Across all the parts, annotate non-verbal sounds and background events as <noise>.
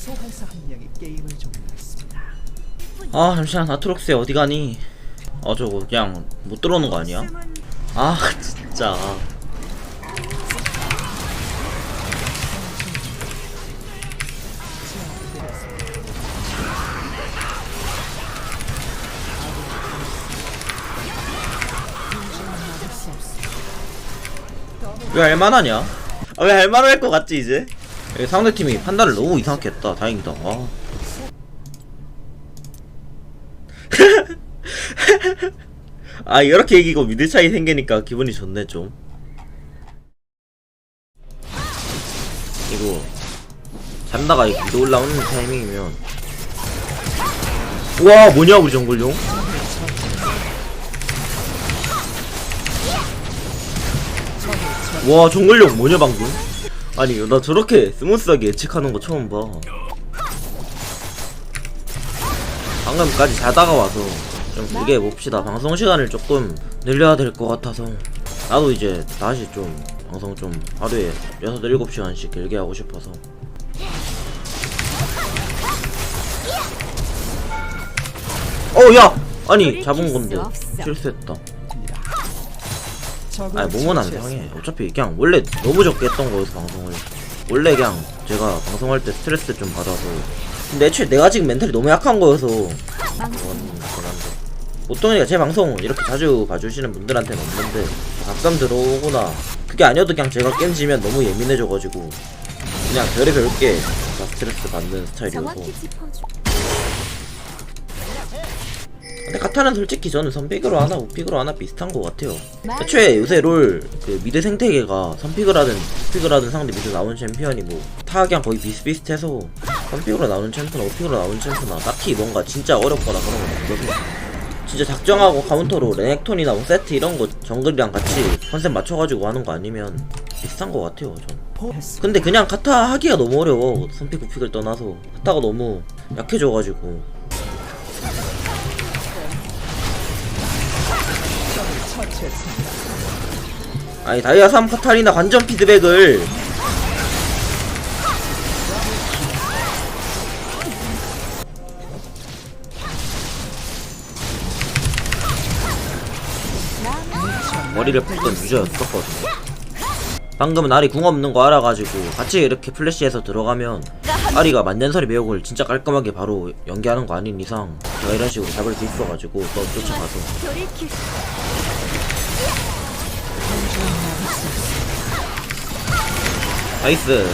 소환사 한 명이 게임을 종료했습니다. 아 잠시만 아트록스 어디 가니? 아 저거 그냥 못 들어오는 거 아니야? 아 <laughs> 진짜 왜 할만하냐? 아, 왜 할만할 것 같지 이제? 예, 상대팀이 판단을 너무 이상하게 했다. 다행이다. 아. <laughs> 아 이렇게 이기고 미드 차이 생기니까 기분이 좋네 좀. 이거 잔다가 미드 올라오는 타이밍이면. 우와 뭐냐 우리 정글용? 와 정글용 뭐냐 방금 아니 나 저렇게 스무스하게 예측하는 거 처음 봐. 방금까지 잘 다가 와서 좀 길게 봅시다. 방송 시간을 조금 늘려야 될 것 같아서. 나도 이제 다시 좀 방송 좀 하루에 6, 7시간씩 길게 하고 싶어서. 어 야! 아니 잡은 건데. 실수했다 아니 몸은 안. 상해 어차피 그냥 원래 너무 적게 했던 거여서 방송을. 원래 그냥 제가 방송할 때 스트레스 좀 받아서. 근데 애초에 내가 지금 멘탈이 너무 약한 거여서. 그건 그건 한데 보통 이제 제 방송 이렇게 자주 봐주시는 분들한테는 없는데 가끔 들어오거나 그게 아니어도 그냥 제가 게임 지면 너무 예민해져가지고 그냥 별의별 게 다 스트레스 받는 스타일이어서. 근데 카타는 솔직히 저는 선픽으로 하나 우픽으로 하나 비슷한 것 같아요. 애초에 요새 롤 그 미드 생태계가 선픽을 하든 우픽을 하든 상대 미드 나오는 챔피언이 뭐 타악이랑 거의 비슷비슷해서 선픽으로 나오는 챔프나 우픽으로 나오는 챔프나 딱히 뭔가 진짜 어렵거나 그런 건 없거든요. 진짜 작정하고 카운터로 레넥톤이나 뭐 세트 이런 거 정글이랑 같이 컨셉 맞춰가지고 하는 거 아니면 비슷한 것 같아요 전. 근데 그냥 카타 하기가 너무 어려워. 선픽 우픽을 떠나서. 카타가 너무 약해져가지고 아니 다이아 3 카타리나 관전 피드백을. 머리를 푸던 유저였었거든요. 방금은 아리 궁 없는 거 알아가지고 같이 이렇게 플래시해서 들어가면 아리가 만년설이 매혹을 진짜 깔끔하게 바로 연기하는 거 아닌 이상 제가 이런 식으로 잡을 수 있어가지고 또 쫓아가서 나이스.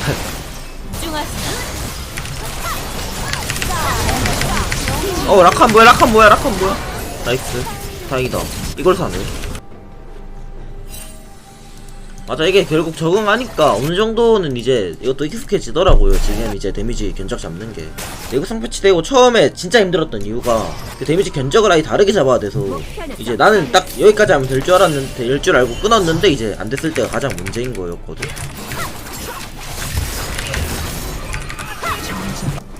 어 라칸 뭐야 라칸 뭐야 라칸 뭐야? 나이스. 다행이다. 이걸 사네. 맞아 이게 결국 적응하니까 어느 정도는 이제 이것도 익숙해지더라고요. 지금 이제 데미지 견적 잡는 게. 내구성 패치 되고 처음에 진짜 힘들었던 이유가 그 데미지 견적을 아예 다르게 잡아야 돼서 이제 나는 딱 여기까지 하면 될 줄 알았는데 될 줄 알고 끊었는데 이제 안 됐을 때가 가장 문제인 거였거든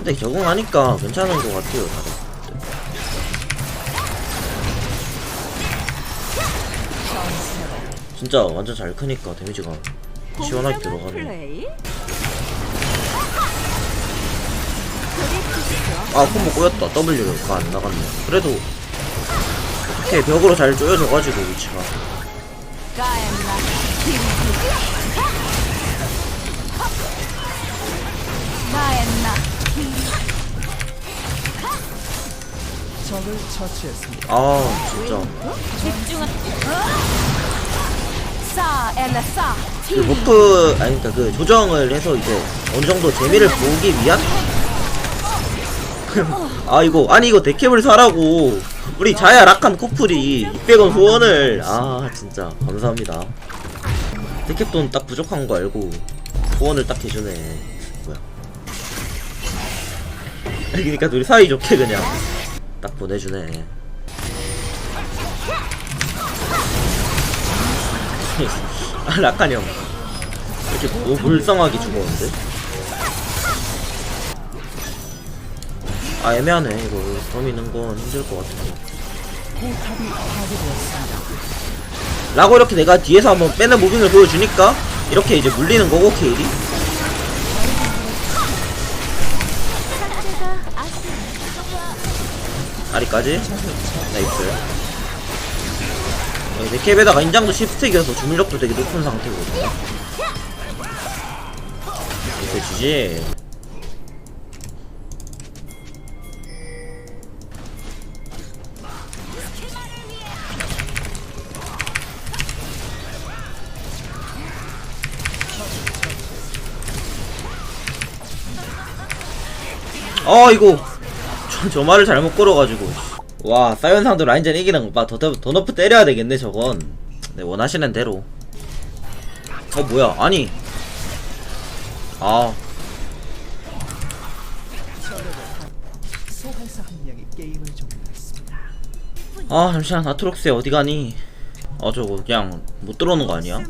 근데 적응하니까 괜찮은 것 같아요 다들 진짜 완전 잘 크니까 데미지가 시원하게 들어가네. 아 콤보 꼬였다 W가 안 나갔네 그래도 어떻게 벽으로 잘 쪼여져가지고 위치가. 가엔나. 적을 처치했습니다. 아 진짜. 싸 엘라 싸. 그 버프 아니 그니까 그 조정을 해서 이제 어느 정도 재미를 보기 위한 <laughs> 아 이거 아니 이거 데캡을 사라고 우리 자야 락한 코플이 600원 후원을 아 진짜 감사합니다 데캡 돈 딱 부족한 거 알고 후원을 딱 해주네 그러니까 둘이 사이좋게 그냥 딱 보내주네. <laughs> 아 락한 형. 이렇게 너무 불쌍하게 죽었는데? 아 애매하네. 이거 범 있는 건 힘들 것 같은데. 라고 이렇게 내가 뒤에서 한번 빼는 무빙을 보여주니까 이렇게 이제 물리는 거고 케일이 다리까지? 나이스. 어, 내 캡에다가 인장도 10스택이어서 주물력도 되게 높은 상태거든요 이렇게 주지. 어 이거 저, <laughs> 저 말을 잘못 걸어가지고. 와 사이언 상도 라인전 이기는 거봐더 더 너프 때려야 되겠네 저건. 네 원하시는 대로. 어 뭐야? 아니. 아. 아 잠시만. 아트록스 어디 가니? 아 저거 그냥 못 들어오는 거 아니야?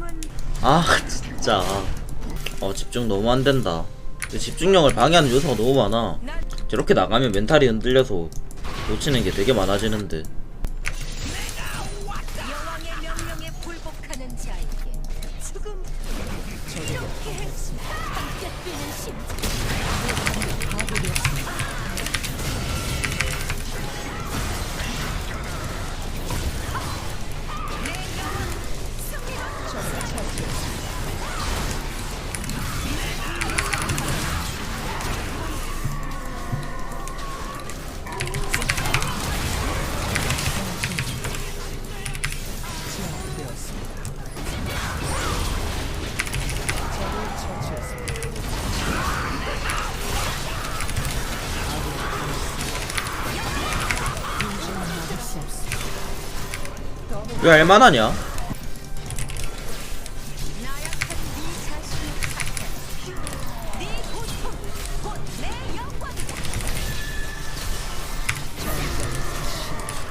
아 <laughs> 진짜. 어 집중 너무 안 된다. 집중력을 방해하는 요소가 너무 많아 저렇게 나가면 멘탈이 흔들려서 놓치는 게 되게 많아지는데 왜 알만하냐?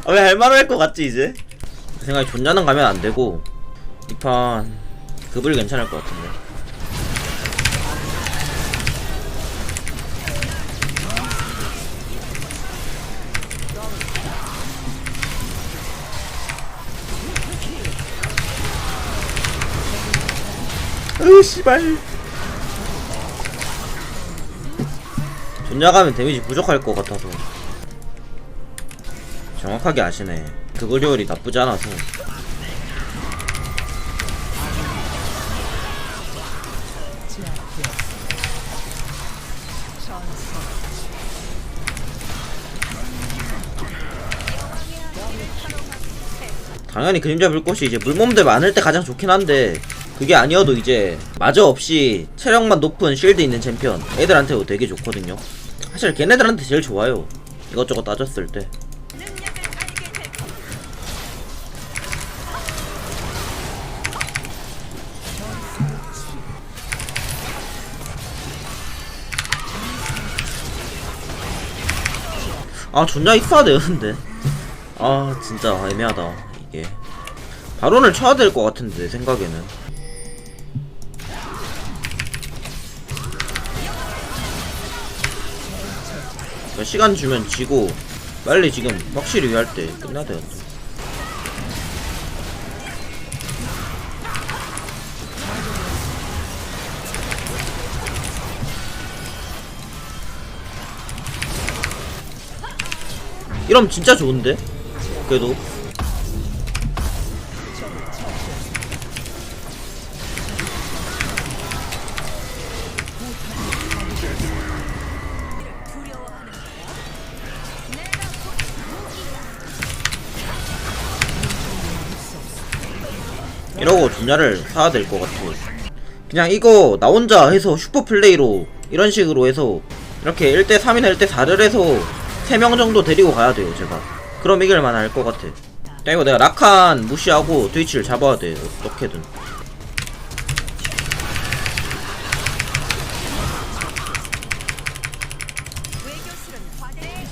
아, 왜 할만할 것 같지 이제? 그 생각에 존나는 가면 안 되고 이 판 급을 괜찮을 것 같은데 으 씨발. 존나 가면 데미지 부족할 것 같아서. 정확하게 아시네. 그거리얼이 나쁘지 않아서. 당연히 그림자 불꽃이 이제 물몸들 많을 때 가장 좋긴 한데 그게 아니어도 이제 마저 없이 체력만 높은 쉴드 있는 챔피언 애들한테도 되게 좋거든요. 사실 걔네들한테 제일 좋아요. 이것저것 따졌을 때. 아 존나 있어야 되는데. 아 진짜 애매하다 이게. 바론을 쳐야 될 것 같은데 내 생각에는 시간 주면 지고 빨리 지금 확실히 할 때 끝나야 되는데 이러면 진짜 좋은데? 그래도 이러고 분야를 사야 될 것 같아. 그냥 이거 나 혼자 해서 슈퍼 플레이로 이런 식으로 해서 이렇게 1대 3이나 1대 4를 해서 3명 정도 데리고 가야 돼요, 제가. 그럼 이길만 할 것 같아. 야, 이거 내가 라칸 무시하고 트위치를 잡아야 돼, 어떻게든.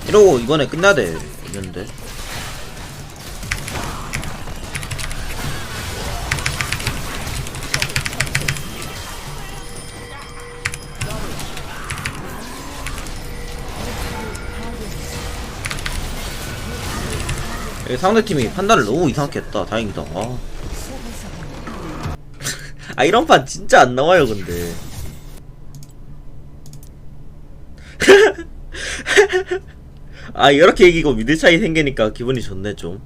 이러고 이번에 끝나야 돼, 있는데. 상대팀이 판단을 너무 이상하게 했다. 다행이다. 아. <laughs> 아, 이런 판 진짜 안 나와요, 근데. <laughs> 아 이렇게 이기고 미드 차이 생기니까 기분이 좋네 좀